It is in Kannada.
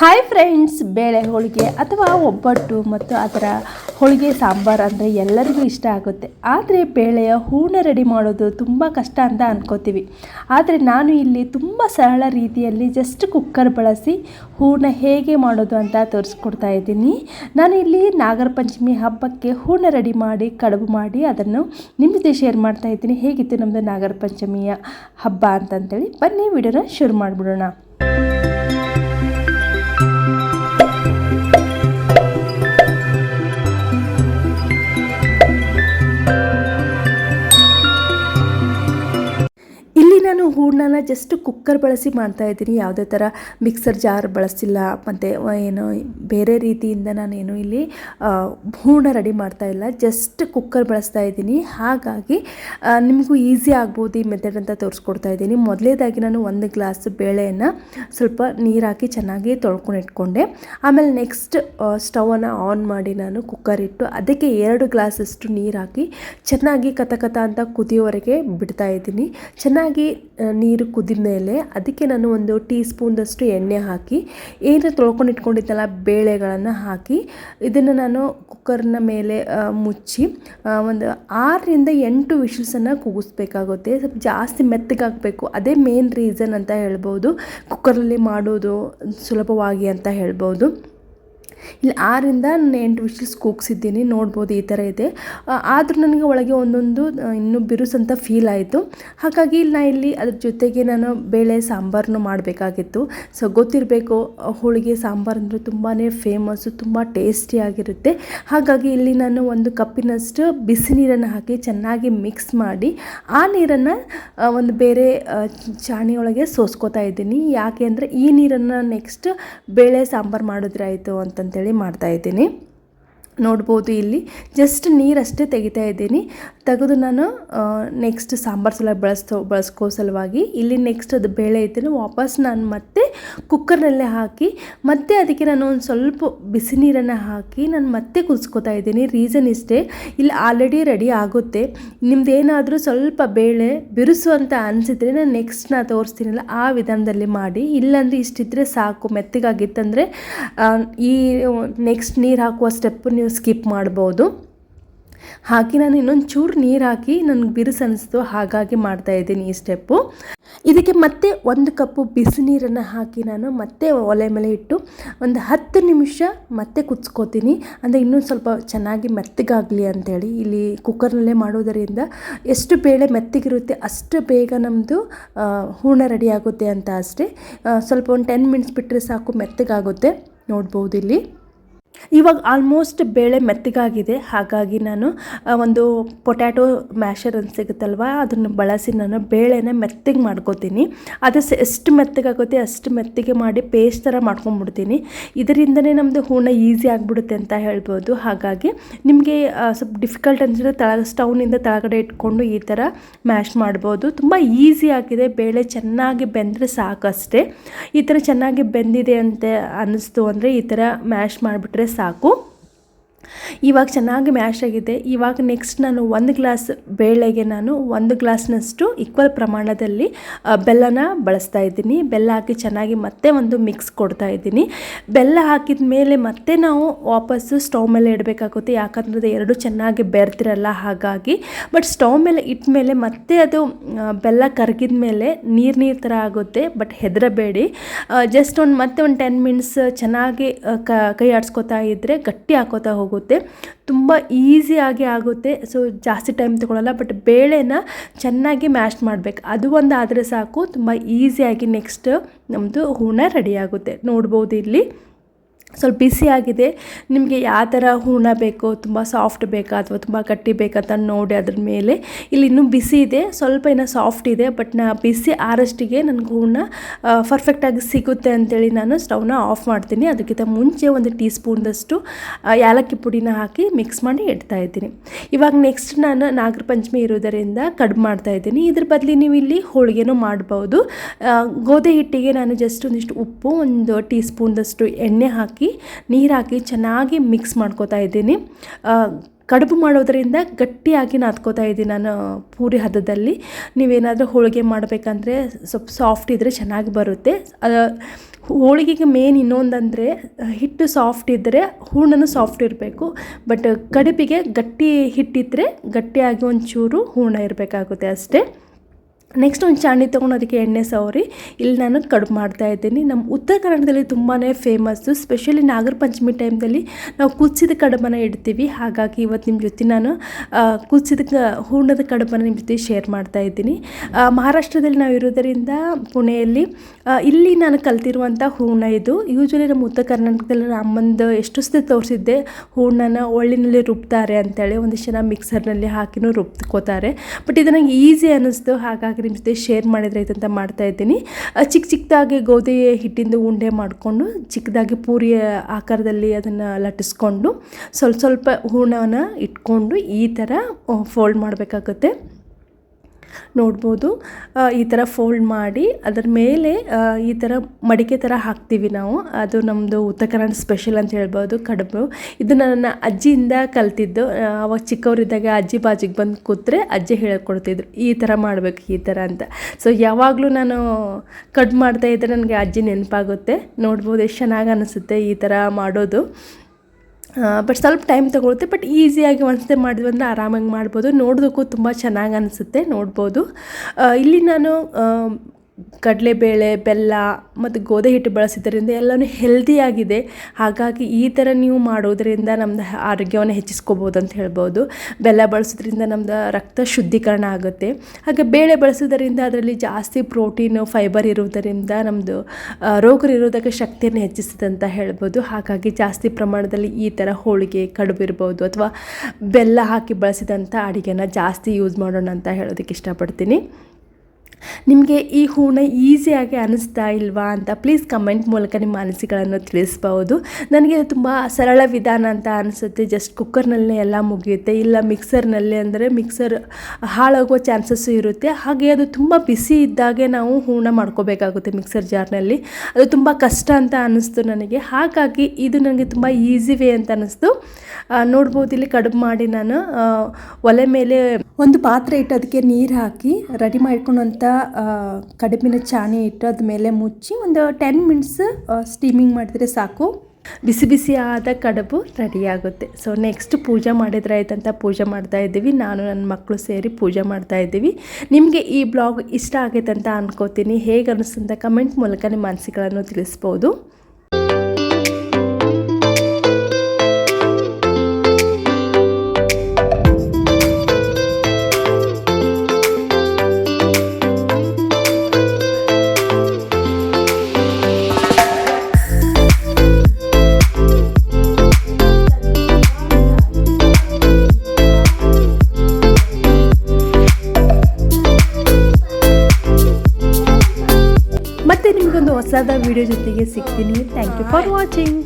ಹಾಯ್ ಫ್ರೆಂಡ್ಸ್ ಬೇಳೆ ಹೋಳಿಗೆ ಅಥವಾ ಒಬ್ಬಟ್ಟು ಮತ್ತು ಅದರ ಹೋಳಿಗೆ ಸಾಂಬಾರು ಅಂದರೆ ಎಲ್ಲರಿಗೂ ಇಷ್ಟ ಆಗುತ್ತೆ. ಆದರೆ ಬೇಳೆಯ ಹೂರ್ಣ ರೆಡಿ ಮಾಡೋದು ತುಂಬ ಕಷ್ಟ ಅಂತ ಅಂದ್ಕೋತೀವಿ ಆದರೆ ನಾನು ಇಲ್ಲಿ ತುಂಬ ಸರಳ ರೀತಿಯಲ್ಲಿ ಜಸ್ಟ್ ಕುಕ್ಕರ್ ಬಳಸಿ ಹೂರ್ಣ ಹೇಗೆ ಮಾಡೋದು ಅಂತ ತೋರಿಸ್ಕೊಡ್ತಾ ಇದ್ದೀನಿ. ನಾನು ಇಲ್ಲಿ ನಾಗರ ಪಂಚಮಿ ಹಬ್ಬಕ್ಕೆ ಹೂರ್ಣ ರೆಡಿ ಮಾಡಿ, ಕಡುಬು ಮಾಡಿ ಅದನ್ನು ನಿಮ್ಮ ಜೊತೆ ಶೇರ್ ಮಾಡ್ತಾ ಇದ್ದೀನಿ. ಹೇಗಿತ್ತು ನಮ್ಮದು ನಾಗರ ಪಂಚಮಿಯ ಹಬ್ಬ ಅಂತಂತೇಳಿ. ಬನ್ನಿ, ವಿಡಿಯೋನ ಶುರು ಮಾಡಿಬಿಡೋಣ. ಹೂರ್ಣನ ಜಸ್ಟ್ ಕುಕ್ಕರ್ ಬಳಸಿ ಮಾಡ್ತಾ ಇದ್ದೀನಿ. ಯಾವುದೇ ಥರ ಮಿಕ್ಸರ್ ಜಾರ್ ಬಳಸಿಲ್ಲ ಮತ್ತು ಏನು, ಬೇರೆ ರೀತಿಯಿಂದ ನಾನೇನು ಇಲ್ಲಿ ಹೂರ್ಣ ರೆಡಿ ಮಾಡ್ತಾ ಇಲ್ಲ. ಜಸ್ಟ್ ಕುಕ್ಕರ್ ಬಳಸ್ತಾ ಇದ್ದೀನಿ. ಹಾಗಾಗಿ ನಿಮಗೂ ಈಸಿ ಆಗ್ಬೋದು ಈ ಮೆಥಡ್ ಅಂತ ತೋರಿಸ್ಕೊಡ್ತಾ ಇದ್ದೀನಿ. ಮೊದಲೇದಾಗಿ ನಾನು ಒಂದು ಗ್ಲಾಸ್ ಬೇಳೆಯನ್ನು ಸ್ವಲ್ಪ ನೀರು ಹಾಕಿ ಚೆನ್ನಾಗಿ ತೊಳ್ಕೊಂಡು ಇಟ್ಕೊಂಡೆ. ಆಮೇಲೆ ನೆಕ್ಸ್ಟ್ ಸ್ಟವನ್ನು ಆನ್ ಮಾಡಿ ನಾನು ಕುಕ್ಕರ್ ಇಟ್ಟು ಅದಕ್ಕೆ ಎರಡು ಗ್ಲಾಸಷ್ಟು ನೀರು ಹಾಕಿ ಚೆನ್ನಾಗಿ ಕಥ ಕಥ ಅಂತ ಕುದಿಯೋವರೆಗೆ ಬಿಡ್ತಾ ಇದ್ದೀನಿ. ಚೆನ್ನಾಗಿ ನೀರು ಕುದಿದ ಮೇಲೆ ಅದಕ್ಕೆ ನಾನು ಒಂದು ಟೀ ಸ್ಪೂನ್ದಷ್ಟು ಎಣ್ಣೆ ಹಾಕಿ, ಏನು ತೊಳ್ಕೊಂಡು ಇಟ್ಕೊಂಡಿದ್ದಲ್ಲ ಬೇಳೆಗಳನ್ನು ಹಾಕಿ, ಇದನ್ನು ನಾನು ಕುಕ್ಕರ್ನ ಮೇಲೆ ಮುಚ್ಚಿ ಒಂದು ಆರರಿಂದ ಎಂಟು ವಿಷಲ್ಸನ್ನು ಕೂಗಿಸ್ಬೇಕಾಗುತ್ತೆ ಸ್ವಲ್ಪ ಜಾಸ್ತಿ ಮೆತ್ತಗಾಗಬೇಕು. ಅದೇ ಮೇನ್ ರೀಸನ್ ಅಂತ ಹೇಳ್ಬೋದು. ಕುಕ್ಕರಲ್ಲಿ ಮಾಡೋದು ಸುಲಭವಾಗಿ ಅಂತ ಹೇಳ್ಬೋದು. ಇಲ್ಲಿ ಆರಿಂದ ನಾನು ಎಂಟು ವಿಷಲ್ಸ್ ಕೂಗ್ಸಿದ್ದೀನಿ, ನೋಡ್ಬೋದು ಈ ಥರ ಇದೆ. ಆದರೂ ನನಗೆ ಒಳಗೆ ಒಂದೊಂದು ಇನ್ನೂ ಬಿರುಸು ಅಂತ ಫೀಲ್ ಆಯಿತು. ಹಾಗಾಗಿ ಇಲ್ಲಿ ನಾ ಇಲ್ಲಿ ಅದ್ರ ಜೊತೆಗೆ ನಾನು ಬೇಳೆ ಸಾಂಬಾರನ್ನು ಮಾಡಬೇಕಾಗಿತ್ತು. ಸೊ ಗೊತ್ತಿರಬೇಕು, ಹೋಳಿಗೆ ಸಾಂಬಾರು ಅಂದರೆ ತುಂಬಾ ಫೇಮಸ್ಸು ತುಂಬ ಟೇಸ್ಟಿಯಾಗಿರುತ್ತೆ ಹಾಗಾಗಿ ಇಲ್ಲಿ ನಾನು ಒಂದು ಕಪ್ಪಿನಷ್ಟು ಬಿಸಿ ನೀರನ್ನು ಹಾಕಿ ಚೆನ್ನಾಗಿ ಮಿಕ್ಸ್ ಮಾಡಿ, ಆ ನೀರನ್ನು ಒಂದು ಬೇರೆ ಚಾಣಿಯೊಳಗೆ ಸೋಸ್ಕೋತಾ ಇದ್ದೀನಿ. ಯಾಕೆ ಅಂದರೆ ಈ ನೀರನ್ನು ನೆಕ್ಸ್ಟ್ ಬೇಳೆ ಸಾಂಬಾರು ಮಾಡಿದ್ರೆ ಆಯಿತು ಮಾಡ್ತಾ ಇದ್ದೀನಿ. ನೋಡ್ಬೋದು ಇಲ್ಲಿ. ಜಸ್ಟ್ ನೀರಷ್ಟೇ ತೆಗಿತಾ ಇದ್ದೀನಿ. ತೆಗೆದು ನಾನು ನೆಕ್ಸ್ಟ್ ಸಾಂಬಾರು ಸಲ ಬಳಸ್ತೋ, ಬಳಸ್ಕೋ ಸಲುವಾಗಿ ಇಲ್ಲಿ ನೆಕ್ಸ್ಟ್ ಅದು ಬೇಳೆ ಐತೆ ವಾಪಸ್ ನಾನು ಮತ್ತೆ ಕುಕ್ಕರ್ನಲ್ಲೇ ಹಾಕಿ, ಮತ್ತೆ ಅದಕ್ಕೆ ನಾನು ಒಂದು ಸ್ವಲ್ಪ ಬಿಸಿ ನೀರನ್ನು ಹಾಕಿ ನಾನು ಮತ್ತೆ ಕುದಿಸ್ಕೋತಾ ಇದ್ದೀನಿ. ರೀಸನ್ ಇಷ್ಟೇ, ಇಲ್ಲಿ ಆಲ್ರೆಡಿ ರೆಡಿ ಆಗುತ್ತೆ. ನಿಮ್ದು ಏನಾದರೂ ಸ್ವಲ್ಪ ಬೇಳೆ ಬಿರುಸು ಅಂತ ಅನಿಸಿದ್ರೆ ನಾನು ನೆಕ್ಸ್ಟ್ ನಾ ತೋರಿಸ್ತೀನಲ್ಲ, ಆ ವಿಧಾನದಲ್ಲಿ ಮಾಡಿ. ಇಲ್ಲಾಂದರೆ ಇಷ್ಟಿದ್ರೆ ಸಾಕು, ಮೆತ್ತಗಾಗಿತ್ತಂದರೆ ಈ ನೆಕ್ಸ್ಟ್ ನೀರು ಹಾಕುವ ಸ್ಟೆಪ್ ನೀವು ಸ್ಕಿಪ್ ಮಾಡ್ಬೋದು. ಹಾಕಿ ನಾನು ಇನ್ನೊಂದು ಚೂರು ನೀರು ಹಾಕಿ ನನಗೆ ಬಿರುಸು ಅನಿಸ್ತು, ಹಾಗಾಗಿ ಮಾಡ್ತಾ ಇದ್ದೀನಿ ಈ ಸ್ಟೆಪ್ಪು. ಇದಕ್ಕೆ ಮತ್ತೆ ಒಂದು ಕಪ್ಪು ಬಿಸಿ ನೀರನ್ನು ಹಾಕಿ ನಾನು ಮತ್ತೆ ಒಲೆ ಮೇಲೆ ಇಟ್ಟು ಒಂದು ಹತ್ತು ನಿಮಿಷ ಮತ್ತೆ ಕುದಿಸ್ಕೋತೀನಿ. ಅಂದರೆ ಇನ್ನೂ ಸ್ವಲ್ಪ ಚೆನ್ನಾಗಿ ಮೆತ್ತಗಾಗಲಿ ಅಂಥೇಳಿ ಇಲ್ಲಿ ಕುಕ್ಕರ್ನಲ್ಲೇ ಮಾಡೋದರಿಂದ ಎಷ್ಟು ಬೇಳೆ ಮೆತ್ತಗಿರುತ್ತೆ ಅಷ್ಟು ಬೇಗ ನಮ್ಮದು ಹೂರ್ಣ ರೆಡಿ ಆಗುತ್ತೆ ಅಂತ ಅಷ್ಟೇ. ಸ್ವಲ್ಪ ಒಂದು ಟೆನ್ ಮಿನಿಟ್ಸ್ ಬಿಟ್ಟರೆ ಸಾಕು, ಮೆತ್ತಗಾಗುತ್ತೆ. ನೋಡ್ಬೋದು ಇಲ್ಲಿ. ಇವಾಗ ಆಲ್ಮೋಸ್ಟ್ ಬೇಳೆ ಮೆತ್ತಗಾಗಿದೆ. ಹಾಗಾಗಿ ನಾನು ಒಂದು ಪೊಟ್ಯಾಟೊ ಮ್ಯಾಶರ್ ಅಂತ ಸಿಗುತ್ತಲ್ವ, ಅದನ್ನು ಬಳಸಿ ನಾನು ಬೇಳೆನ ಮೆತ್ತಗೆ ಮಾಡ್ಕೋತೀನಿ. ಅದು ಎಷ್ಟು ಮೆತ್ತಗಾಗುತ್ತೆ ಅಷ್ಟು ಮೆತ್ತಗೆ ಮಾಡಿ ಪೇಸ್ಟ್ ಥರ ಮಾಡ್ಕೊಂಡ್ಬಿಡ್ತೀನಿ ಇದರಿಂದನೇ ನಮ್ಮದು ಹೂರ್ಣ ಈಸಿ ಆಗಿಬಿಡುತ್ತೆ ಅಂತ ಹೇಳ್ಬೋದು. ಹಾಗಾಗಿ ನಿಮಗೆ ಸ್ವಲ್ಪ ಡಿಫಿಕಲ್ಟ್ ಅನಿಸಿದ್ರೆ ತಳ ಸ್ಟೌನಿಂದ ತಳಗಡೆ ಇಟ್ಕೊಂಡು ಈ ಥರ ಮ್ಯಾಶ್ ಮಾಡ್ಬೋದು. ತುಂಬ ಈಸಿ ಆಗಿದೆ. ಬೇಳೆ ಚೆನ್ನಾಗಿ ಬೆಂದರೆ ಸಾಕಷ್ಟೇ. ಈ ಥರ ಚೆನ್ನಾಗಿ ಬೆಂದಿದೆ ಅಂತ ಅನ್ನಿಸ್ತು ಅಂದರೆ ಈ ಥರ ಮ್ಯಾಶ್ ಮಾಡಿಬಿಟ್ರೆ ಸಾಕು ಇವಾಗ ಚೆನ್ನಾಗಿ ಮ್ಯಾಶ್ ಆಗಿದೆ. ಇವಾಗ ನೆಕ್ಸ್ಟ್ ನಾನು ಒಂದು ಗ್ಲಾಸ್ ಬೇಳೆಗೆ ನಾನು ಒಂದು ಗ್ಲಾಸ್ನಷ್ಟು ಈಕ್ವಲ್ ಪ್ರಮಾಣದಲ್ಲಿ ಬೆಲ್ಲನ ಬಳಸ್ತಾ ಇದ್ದೀನಿ. ಬೆಲ್ಲ ಹಾಕಿ ಚೆನ್ನಾಗಿ ಮತ್ತೆ ಒಂದು ಮಿಕ್ಸ್ ಕೊಡ್ತಾ ಇದ್ದೀನಿ. ಬೆಲ್ಲ ಹಾಕಿದ ಮೇಲೆ ಮತ್ತೆ ನಾವು ವಾಪಸ್ಸು ಸ್ಟವ್ ಮೇಲೆ ಇಡಬೇಕಾಗುತ್ತೆ. ಯಾಕಂದ್ರೆ ಎರಡು ಚೆನ್ನಾಗಿ ಬೆರ್ತಿರಲ್ಲ ಹಾಗಾಗಿ. ಬಟ್ ಸ್ಟವ್ ಮೇಲೆ ಇಟ್ಟ ಮೇಲೆ ಮತ್ತೆ ಅದು ಬೆಲ್ಲ ಕರಗಿದ ಮೇಲೆ ನೀರು ನೀರು ಥರ ಆಗುತ್ತೆ. ಬಟ್ ಹೆದರಬೇಡಿ. ಜಸ್ಟ್ ಒಂದು ಮತ್ತೆ ಒಂದು ಟೆನ್ ಮಿನಿಟ್ಸ್ ಚೆನ್ನಾಗಿ ಕ, ಕೈ ಆಡಿಸ್ಕೊತಾ ಇದ್ದರೆ ಗಟ್ಟಿ ಹಾಕೋತಾ ಹೋಗುತ್ತೆ. ತುಂಬ ಈಸಿಯಾಗಿ ಆಗುತ್ತೆ. ಸೊ ಜಾಸ್ತಿ ಟೈಮ್ ತೊಗೊಳಲ್ಲ ಬಟ್ ಬೇಳೆನ ಚೆನ್ನಾಗಿ ಮ್ಯಾಶ್ ಮಾಡಬೇಕು. ಅದು ಒಂದು ಆದರೆ ಸಾಕು. ತುಂಬ ಈಸಿಯಾಗಿ ನೆಕ್ಸ್ಟ್ ನಮ್ಮದು ಹೂರ್ಣ ರೆಡಿ ಆಗುತ್ತೆ. ನೋಡ್ಬೋದು ಇಲ್ಲಿ. ಸ್ವಲ್ಪ ಬಿಸಿಯಾಗಿದೆ ನಿಮಗೆ ಯಾವ ಥರ ಹೂರ್ಣ ಬೇಕೋ, ತುಂಬ ಸಾಫ್ಟ್ ಬೇಕಾ ಅಥವಾ ತುಂಬ ಗಟ್ಟಿ ಬೇಕಂತ ನೋಡಿ ಅದ್ರ ಮೇಲೆ. ಇಲ್ಲಿ ಇನ್ನೂ ಬಿಸಿ ಇದೆ. ಸ್ವಲ್ಪ ಏನೋ ಸಾಫ್ಟ್ ಇದೆ ಬಟ್ ನಾ ಬಿಸಿ ಆರಷ್ಟಿಗೆ ನನಗೆ ಹೂರ್ಣ ಪರ್ಫೆಕ್ಟಾಗಿ ಸಿಗುತ್ತೆ ಅಂತೇಳಿ ನಾನು ಸ್ಟವ್ನ ಆಫ್ ಮಾಡ್ತೀನಿ. ಅದಕ್ಕಿಂತ ಮುಂಚೆ ಒಂದು ಟೀ ಸ್ಪೂನ್ದಷ್ಟು ಏಲಕ್ಕಿ ಪುಡಿನ ಹಾಕಿ ಮಿಕ್ಸ್ ಮಾಡಿ ಇಡ್ತಾ ಇದ್ದೀನಿ. ಇವಾಗ ನೆಕ್ಸ್ಟ್ ನಾನು ನಾಗರ ಪಂಚಮಿ ಇರೋದರಿಂದ ಕಡ್ ಮಾಡ್ತಾ ಇದ್ದೀನಿ. ಇದ್ರ ಬದಲಿ ನೀವು ಇಲ್ಲಿ ಹೋಳಿಗೆನೂ ಮಾಡ್ಬೋದು. ಗೋಧಿ ಹಿಟ್ಟಿಗೆ ನಾನು ಜಸ್ಟ್ ಒಂದಿಷ್ಟು ಉಪ್ಪು, ಒಂದು ಟೀ ಸ್ಪೂನ್ದಷ್ಟು ಎಣ್ಣೆ ಹಾಕಿ ನೀರು ಹಾಕಿ ಚೆನ್ನಾಗಿ ಮಿಕ್ಸ್ ಮಾಡ್ಕೋತಾ ಇದ್ದೀನಿ. ಕಡುಬು ಮಾಡೋದರಿಂದ ಗಟ್ಟಿಯಾಗಿ ನಾದ್ಕೋತಾ ಇದ್ದೀನಿ ನಾನು ಪೂರಿ ಹದದಲ್ಲಿ. ನೀವೇನಾದರೂ ಹೋಳಿಗೆ ಮಾಡಬೇಕಂದ್ರೆ ಸ್ವಲ್ಪ ಸಾಫ್ಟ್ ಇದ್ದರೆ ಚೆನ್ನಾಗಿ ಬರುತ್ತೆ. ಹೋಳಿಗೆಗೆ ಮೇನ್ ಇನ್ನೊಂದಂದರೆ ಹಿಟ್ಟು ಸಾಫ್ಟ್ ಇದ್ದರೆ ಹೂರ್ಣನೂ ಸಾಫ್ಟ್ ಇರಬೇಕು. ಬಟ್ ಕಡುಬಿಗೆ ಗಟ್ಟಿ ಹಿಟ್ಟಿದ್ದರೆ ಗಟ್ಟಿಯಾಗಿ ಒಂಚೂರು ಹೂರ್ಣ ಇರಬೇಕಾಗುತ್ತೆ ಅಷ್ಟೇ. ನೆಕ್ಸ್ಟ್ ಒಂದು ಚಾಣಿ ತೊಗೊಂಡು ಅದಕ್ಕೆ ಎಣ್ಣೆ ಸವರಿ. ಇಲ್ಲಿ ನಾನು ಕಡುಬು ಮಾಡ್ತಾ ಇದ್ದೀನಿ. ನಮ್ಮ ಉತ್ತರ ಕನ್ನಡದಲ್ಲಿ ತುಂಬಾ ಫೇಮಸ್ಸು ಸ್ಪೆಷಲಿ ನಾಗರ ಪಂಚಮಿ ಟೈಮ್ದಲ್ಲಿ ನಾವು ಕುದಿಸಿದ ಕಡುಬನ್ನು ಇಡ್ತೀವಿ. ಹಾಗಾಗಿ ಇವತ್ತು ನಿಮ್ಮ ಜೊತೆ ನಾನು ಕುದಿಸಿದ ಹೂರ್ಣದ ಕಡುಬನ್ನು ನಿಮ್ಮ ಜೊತೆ ಶೇರ್ ಮಾಡ್ತಾ ಇದ್ದೀನಿ. ಮಹಾರಾಷ್ಟ್ರದಲ್ಲಿ ನಾವು ಇರೋದರಿಂದ ಪುಣೆಯಲ್ಲಿ ಇಲ್ಲಿ ನಾನು ಕಲ್ತಿರುವಂಥ ಹೂರ್ಣ ಇದು. ಯೂಶ್ವಲಿ ನಮ್ಮ ಉತ್ತರ ಕರ್ನಾಟಕದಲ್ಲಿ ಅಮ್ಮಂದು ಎಷ್ಟು ಸತಿ ತೋರಿಸಿದ್ದೆ, ಹೂರ್ಣನ ಒಳ್ಳಿನಲ್ಲಿ ರುಬ್ತಾರೆ ಅಂತೇಳಿ ಒಂದಿಷ್ಟು ಜನ ಮಿಕ್ಸರ್ನಲ್ಲಿ ಹಾಕಿನೂ ರುಬ್ಕೋತಾರೆ. ಬಟ್ ಇದು ನಂಗೆ ಈಸಿ ಅನ್ನಿಸ್ತು. ಹಾಗಾಗಿ ನಿಮ್ಮ ಜೊತೆ ಶೇರ್ ಮಾಡಿದರೆ ಅಂತ ಮಾಡ್ತಾ ಇದ್ದೀನಿ. ಚಿಕ್ಕ ಚಿಕ್ಕದಾಗಿ ಗೋಧಿ ಹಿಟ್ಟಿಂದು ಉಂಡೆ ಮಾಡಿಕೊಂಡು ಚಿಕ್ಕದಾಗಿ ಪೂರಿ ಆಕಾರದಲ್ಲಿ ಅದನ್ನು ಲಟ್ಟಿಸ್ಕೊಂಡು ಸ್ವಲ್ಪ ಸ್ವಲ್ಪ ಹೂರ್ಣವನ್ನು ಇಟ್ಕೊಂಡು ಈ ಥರ ಫೋಲ್ಡ್ ಮಾಡಬೇಕಾಗುತ್ತೆ. ನೋಡ್ಬೋದು. ಈ ಥರ ಫೋಲ್ಡ್ ಮಾಡಿ ಅದರ ಮೇಲೆ ಈ ಥರ ಮಡಿಕೆ ಥರ ಹಾಕ್ತೀವಿ ನಾವು. ಅದು ನಮ್ಮದು ಉತ್ತರ ಕನ್ನಡ ಸ್ಪೆಷಲ್ ಅಂತ ಹೇಳ್ಬೋದು, ಕಡುಬು. ಇದು ನನ್ನ ಅಜ್ಜಿಯಿಂದ ಕಲ್ತಿದ್ದು. ಅವಾಗ ಚಿಕ್ಕವರಿದ್ದಾಗ ಅಜ್ಜಿ ಬಾಜಿಗೆ ಬಂದು ಕೂತ್ರೆ ಅಜ್ಜಿ ಹೇಳ್ಕೊಡ್ತಿದ್ರು, ಈ ಥರ ಮಾಡಬೇಕು, ಈ ಥರ ಅಂತ. ಸೊ ಯಾವಾಗಲೂ ನಾನು ಕಡ್ಬು ಮಾಡ್ತಾ ಇದ್ದರೆ ನನಗೆ ಅಜ್ಜಿ ನೆನಪಾಗುತ್ತೆ. ನೋಡ್ಬೋದು, ಎಷ್ಟು ಚೆನ್ನಾಗಿ ಅನಿಸುತ್ತೆ ಈ ಥರ ಮಾಡೋದು. ಬಟ್ ಸ್ವಲ್ಪ ಟೈಮ್ ತೊಗೊಳುತ್ತೆ ಬಟ್ ಈಸಿಯಾಗಿ ಒಂದ್ಸತಿ ಮಾಡಿದ್ವಿ ಅಂದರೆ ಆರಾಮಾಗಿ ಮಾಡ್ಬೋದು. ನೋಡೋದಕ್ಕೂ ತುಂಬ ಚೆನ್ನಾಗಿ ಅನಿಸುತ್ತೆ, ನೋಡ್ಬೋದು. ಇಲ್ಲಿ ನಾನು ಕಡಲೆಬೇಳೆ, ಬೆಲ್ಲ ಮತ್ತು ಗೋಧಿ ಹಿಟ್ಟು ಬಳಸಿದ್ದರಿಂದ ಎಲ್ಲನೂ ಹೆಲ್ದಿಯಾಗಿದೆ ಹಾಗಾಗಿ ಈ ಥರ ನೀವು ಮಾಡೋದರಿಂದ ನಮ್ಮದು ಆರೋಗ್ಯವನ್ನು ಹೆಚ್ಚಿಸ್ಕೋಬೋದು ಅಂತ ಹೇಳ್ಬೋದು. ಬೆಲ್ಲ ಬಳಸೋದ್ರಿಂದ ನಮ್ಮದು ರಕ್ತ ಶುದ್ಧೀಕರಣ ಆಗುತ್ತೆ. ಹಾಗೆ ಬೇಳೆ ಬಳಸೋದರಿಂದ ಅದರಲ್ಲಿ ಜಾಸ್ತಿ ಪ್ರೋಟೀನು ಫೈಬರ್ ಇರುವುದರಿಂದ ನಮ್ಮದು ರೋಗ ನಿರೋಧಕ ಶಕ್ತಿಯನ್ನು ಹೆಚ್ಚಿಸ್ತದೆ ಅಂತ ಹೇಳ್ಬೋದು. ಹಾಗಾಗಿ ಜಾಸ್ತಿ ಪ್ರಮಾಣದಲ್ಲಿ ಈ ಥರ ಹೋಳಿಗೆ, ಕಡುಬು ಇರ್ಬೋದು ಅಥವಾ ಬೆಲ್ಲ ಹಾಕಿ ಬಳಸಿದಂಥ ಅಡುಗೆನ ಜಾಸ್ತಿ ಯೂಸ್ ಮಾಡೋಣ ಅಂತ ಹೇಳೋದಕ್ಕೆ ಇಷ್ಟಪಡ್ತೀನಿ. ನಿಮಗೆ ಈ ಹೂವನ್ನ ಈಸಿಯಾಗಿ ಅನಿಸ್ತಾ ಇಲ್ವಾ ಅಂತ ಪ್ಲೀಸ್ ಕಮೆಂಟ್ ಮೂಲಕ ನಿಮ್ಮ ಅನಿಸಿಕೆಗಳನ್ನು ತಿಳಿಸ್ಬೋದು. ನನಗೆ ತುಂಬ ಸರಳ ವಿಧಾನ ಅಂತ ಅನಿಸುತ್ತೆ. ಜಸ್ಟ್ ಕುಕ್ಕರ್ನಲ್ಲೇ ಎಲ್ಲ ಮುಗಿಯುತ್ತೆ. ಇಲ್ಲ ಮಿಕ್ಸರ್ನಲ್ಲಿ ಅಂದರೆ ಮಿಕ್ಸರ್ ಹಾಳಾಗುವ ಚಾನ್ಸಸ್ಸು ಇರುತ್ತೆ. ಹಾಗೆ ಅದು ತುಂಬ ಬಿಸಿ ಇದ್ದಾಗೆ ನಾವು ಹೂವನ್ನ ಮಾಡ್ಕೋಬೇಕಾಗುತ್ತೆ ಮಿಕ್ಸರ್ ಜಾರ್ನಲ್ಲಿ ಅದು ತುಂಬ ಕಷ್ಟ ಅಂತ ಅನ್ನಿಸ್ತು ನನಗೆ. ಹಾಗಾಗಿ ಇದು ನನಗೆ ತುಂಬ ಈಸಿ ವೇ ಅಂತ ಅನ್ನಿಸ್ತು ನೋಡ್ಬೋದು, ಇಲ್ಲಿ ಕಡುಬು ಮಾಡಿ ನಾನು. ಒಲೆ ಮೇಲೆ ಒಂದು ಪಾತ್ರೆ ಇಟ್ಟು ಅದಕ್ಕೆ ನೀರು ಹಾಕಿ ರೆಡಿ ಮಾಡ್ಕೊಂಡಂಥ ಕಡುಬಿನ ಚಾಣಿ ಇಟ್ಟು ಅದ ಮೇಲೆ ಮುಚ್ಚಿ ಒಂದು ಟೆನ್ ಮಿನಿಟ್ಸ್ ಸ್ಟೀಮಿಂಗ್ ಮಾಡಿದ್ರೆ ಸಾಕು. ಬಿಸಿ ಬಿಸಿ ಆದ ಕಡುಬು ರೆಡಿ ಆಗುತ್ತೆ ಸೊ ನೆಕ್ಸ್ಟ್ ಪೂಜೆ ಮಾಡಿದ್ರೆ ಆಯ್ತಂತ ಪೂಜೆ ಮಾಡ್ತಾ ಇದ್ದೀವಿ. ನಾನು, ನನ್ನ ಮಕ್ಕಳು ಸೇರಿ ಪೂಜೆ ಮಾಡ್ತಾ ಇದ್ದೀವಿ. ನಿಮಗೆ ಈ ಬ್ಲಾಗ್ ಇಷ್ಟ ಆಗೈತೆ ಅಂತ ಅನ್ಕೋತೀನಿ. ಹೇಗೆ ಅನಿಸ್ತು ಅಂತ ಕಮೆಂಟ್ ಮೂಲಕ ನಿಮ್ಮ ಅನಿಸಿಕೆಗಳನ್ನು ತಿಳಿಸ್ಬೋದು. ಮತ್ತೆ ಹೊಸದ ವಿಡಿಯೋ ಜೊತೆಗೆ ಸಿಗ್ತೀನಿ. Thank you for watching